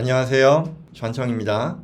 안녕하세요. 전청입니다.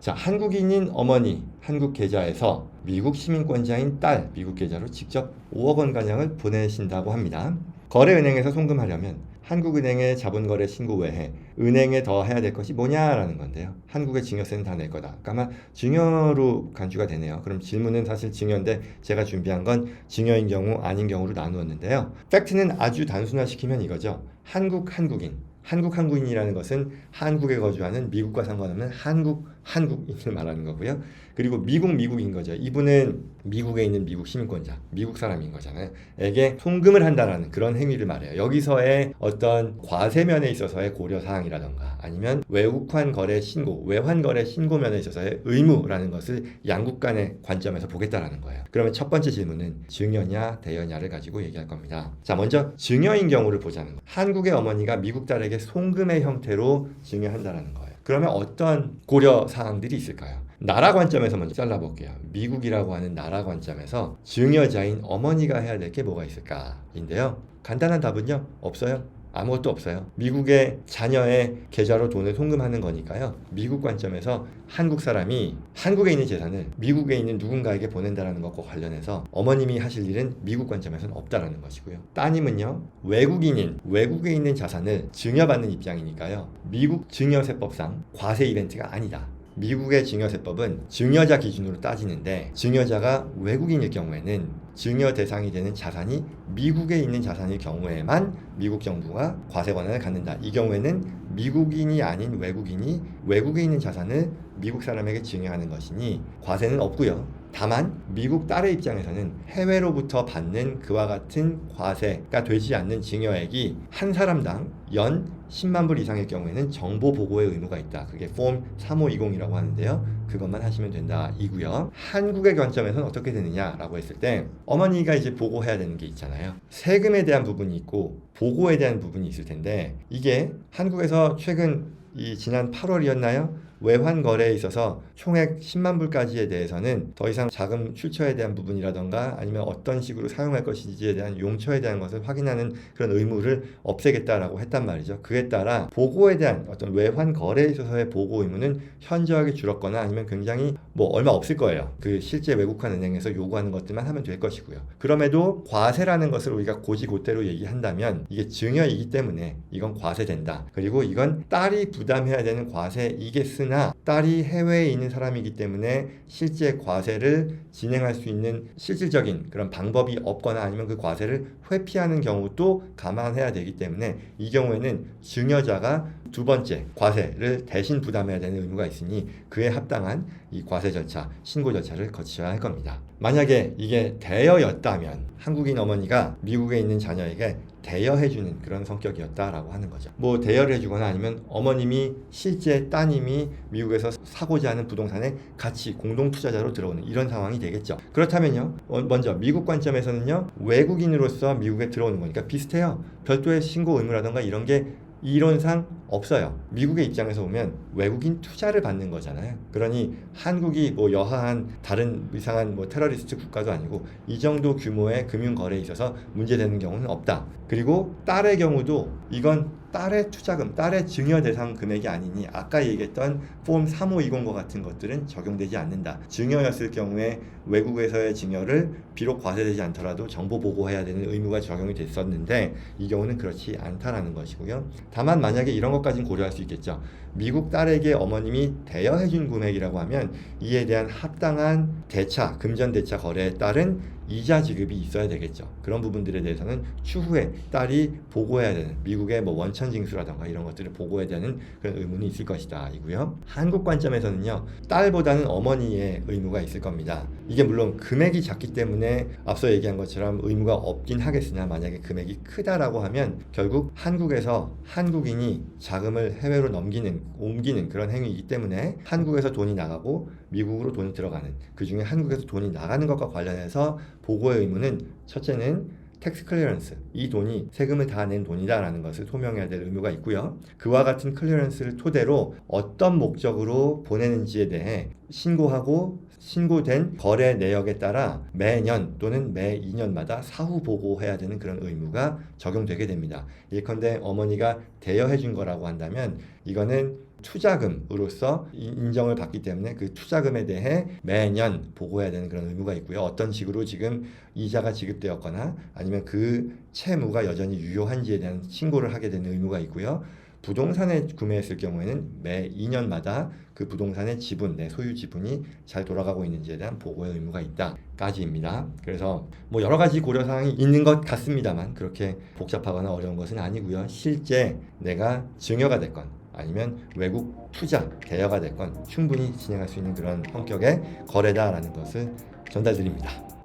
자, 한국인인 어머니 한국 계좌에서 미국 시민권자인 딸 미국 계좌로 직접 5억 원 가량을 보내신다고 합니다. 거래은행에서 송금하려면 한국은행에 자본거래 신고 외에 은행에 더 해야 될 것이 뭐냐라는 건데요. 한국의 증여세는 다 낼 거다. 그러니까 아마 증여로 간주가 되네요. 그럼 질문은 사실 증여인데 제가 준비한 건 증여인 경우 아닌 경우로 나누었는데요. 팩트는 아주 단순화시키면 이거죠. 한국 한국인 한국 한국인이라는 것은 한국에 거주하는 미국과 상관없는 한국 한국인을 말하는 거고요. 그리고 미국 미국인 거죠. 이분은 미국에 있는 미국 시민권자, 미국 사람인 거잖아요. 에게 송금을 한다라는 그런 행위를 말해요. 여기서의 어떤 과세면에 있어서의 고려 사항이라던가 아니면 외국환 거래 신고, 외환 거래 신고면에 있어서의 의무라는 것을 양국 간의 관점에서 보겠다라는 거예요. 그러면 첫 번째 질문은 증여냐 대여냐를 가지고 얘기할 겁니다. 자, 먼저 증여인 경우를 보자는 거예요. 한국의 어머니가 미국 딸에게 송금의 형태로 증여한다라는 거예요. 그러면 어떤 고려 사항들이 있을까요? 나라 관점에서 먼저 잘라볼게요. 미국이라고 하는 나라 관점에서 증여자인 어머니가 해야 될 게 뭐가 있을까인데요. 간단한 답은요, 없어요. 아무것도 없어요. 미국의 자녀의 계좌로 돈을 송금하는 거니까요. 미국 관점에서 한국 사람이 한국에 있는 재산을 미국에 있는 누군가에게 보낸다라는 것과 관련해서 어머님이 하실 일은 미국 관점에서는 없다라는 것이고요. 따님은요. 외국인인 외국에 있는 자산을 증여받는 입장이니까요. 미국 증여세법상 과세 이벤트가 아니다. 미국의 증여세법은 증여자 기준으로 따지는데 증여자가 외국인일 경우에는 증여 대상이 되는 자산이 미국에 있는 자산일 경우에만 미국 정부가 과세 권한을 갖는다. 이 경우에는 미국인이 아닌 외국인이 외국에 있는 자산을 미국 사람에게 증여하는 것이니 과세는 없고요. 다만 미국 딸의 입장에서는 해외로부터 받는 그와 같은 과세가 되지 않는 증여액이 한 사람당 연 10만 불 이상일 경우에는 정보 보고의 의무가 있다. 그게 폼 3520이라고 하는데요. 그것만 하시면 된다. 이고요. 한국의 관점에서는 어떻게 되느냐라고 했을 때 어머니가 이제 보고해야 되는 게 있잖아요. 세금에 대한 부분이 있고 보고에 대한 부분이 있을 텐데 이게 한국에서 최근 이 지난 8월이었나요? 외환 거래에 있어서 총액 10만 불까지에 대해서는 더 이상 자금 출처에 대한 부분이라던가 아니면 어떤 식으로 사용할 것인지에 대한 용처에 대한 것을 확인하는 그런 의무를 없애겠다라고 했단 말이죠. 그에 따라 보고에 대한 어떤 외환 거래에 있어서의 보고 의무는 현저하게 줄었거나 아니면 굉장히 뭐 얼마 없을 거예요. 그 실제 외국환 은행에서 요구하는 것들만 하면 될 것이고요. 그럼에도 과세라는 것을 우리가 고지고대로 얘기한다면 이게 증여이기 때문에 이건 과세된다. 그리고 이건 딸이 부담해야 되는 과세이겠으 나 딸이 해외에 있는 사람이기 때문에 실제 과세를 진행할 수 있는 실질적인 그런 방법이 없거나 아니면 그 과세를 회피하는 경우도 감안해야 되기 때문에 이 경우에는 증여자가 두 번째 과세를 대신 부담해야 되는 의무가 있으니 그에 합당한 이 과세 절차, 신고 절차를 거쳐야 할 겁니다. 만약에 이게 대여였다면 한국인 어머니가 미국에 있는 자녀에게 대여해주는 그런 성격이었다라고 하는 거죠. 뭐 대여를 해주거나 아니면 어머님이 실제 따님이 미국에서 사고자 하는 부동산에 같이 공동 투자자로 들어오는 이런 상황이 되겠죠. 그렇다면요, 어, 먼저 미국 관점에서는요, 외국인으로서 미국에 들어오는 거니까 비슷해요. 별도의 신고 의무라던가 이런 게 이론상 없어요. 미국의 입장에서 보면 외국인 투자를 받는 거잖아요. 그러니 한국이 뭐 여하한 다른 이상한 뭐 테러리스트 국가도 아니고 이 정도 규모의 금융 거래에 있어서 문제되는 경우는 없다. 그리고 딸의 경우도 이건 딸의 투자금, 딸의 증여 대상 금액이 아니니 아까 얘기했던 폼 3520과 같은 것들은 적용되지 않는다. 증여였을 경우에 외국에서의 증여를 비록 과세되지 않더라도 정보 보고해야 되는 의무가 적용이 됐었는데 이 경우는 그렇지 않다라는 것이고요. 다만 만약에 이런 것까지는 고려할 수 있겠죠. 미국 딸에게 어머님이 대여해준 금액이라고 하면 이에 대한 합당한 대차, 금전 대차 거래에 따른 이자 지급이 있어야 되겠죠. 그런 부분들에 대해서는 추후에 딸이 보고해야 되는 미국의 뭐 원천 징수라던가 이런 것들을 보고해야 되는 그런 의무는 있을 것이다. 이고요. 한국 관점에서는요. 딸보다는 어머니의 의무가 있을 겁니다. 이게 물론 금액이 작기 때문에 앞서 얘기한 것처럼 의무가 없긴 하겠으나 만약에 금액이 크다라고 하면 결국 한국에서 한국인이 자금을 해외로 넘기는 옮기는 그런 행위이기 때문에 한국에서 돈이 나가고 미국으로 돈이 들어가는 그 중에 한국에서 돈이 나가는 것과 관련해서 보고의 의무는 첫째는 텍스 클리어런스 이 돈이 세금을 다 낸 돈이다라는 것을 소명해야 될 의무가 있고요. 그와 같은 클리어런스를 토대로 어떤 목적으로 보내는지에 대해 신고하고 신고된 거래 내역에 따라 매년 또는 매 2년마다 사후 보고해야 되는 그런 의무가 적용되게 됩니다. 예컨대 어머니가 대여해 준 거라고 한다면 이거는 투자금으로서 이- 인정을 받기 때문에 그 투자금에 대해 매년 보고해야 되는 그런 의무가 있고요. 어떤 식으로 지금 이자가 지급되었거나 아니면 그 채무가 여전히 유효한지에 대한 신고를 하게 되는 의무가 있고요. 부동산을 구매했을 경우에는 매 2년마다 그 부동산의 지분, 내 소유 지분이 잘 돌아가고 있는지에 대한 보고의 의무가 있다까지입니다. 그래서 뭐 여러 가지 고려 사항이 있는 것 같습니다만 그렇게 복잡하거나 어려운 것은 아니고요. 실제 내가 증여가 됐건 아니면 외국 투자 대여가 됐건 충분히 진행할 수 있는 그런 성격의 거래다라는 것을 전달드립니다.